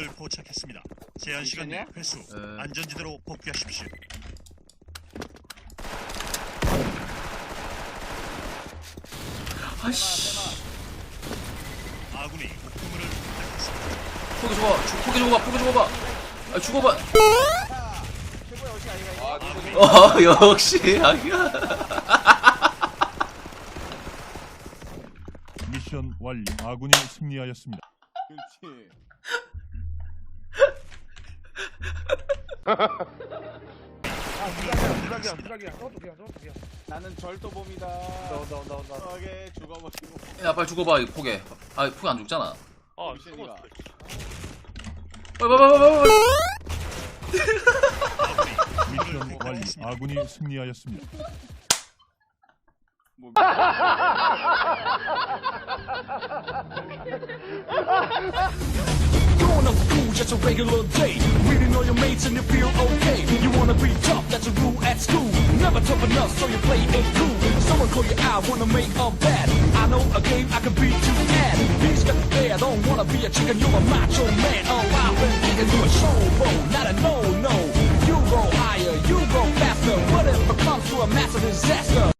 목표물을 포착했습니다. 제한 시간 내? 회수. 에. 안전지대로 복귀하십시오. 아이씨. 아군이 목표물을 포착했습니다. 포기 줘봐. 주- 포기 줘봐. 포기 줘봐. 아, 죽어봐. 어, 역시. 아기야. 미션 완료. 아군이 승리하였습니다. 그렇지. 아, 그냥, 그냥. 나는 절도범이다. 너, 너, 너, 너. 저게 죽어버리고. 야, 빨리 죽어봐. 이 포개. 아, 포개 안 죽잖아. 아, 미션이가. 빨리, 빨리, 빨리, 빨리, 빨리. 아군이 미션 완료. 포착했습니다. 아군이 승리하였습니다. 뭐, just a regular day. all your mates and you feel okay. You wanna be tough, that's a rule at school. Never tough enough, so you play it cool. Someone call you out, wanna make a bad. I know a game I can beat you at. He's got the bear, don't wanna be a chicken, you're a macho man. Alive and kicking, you a showbo, not a no-no. You go higher, you go faster. What if it comes to a massive disaster?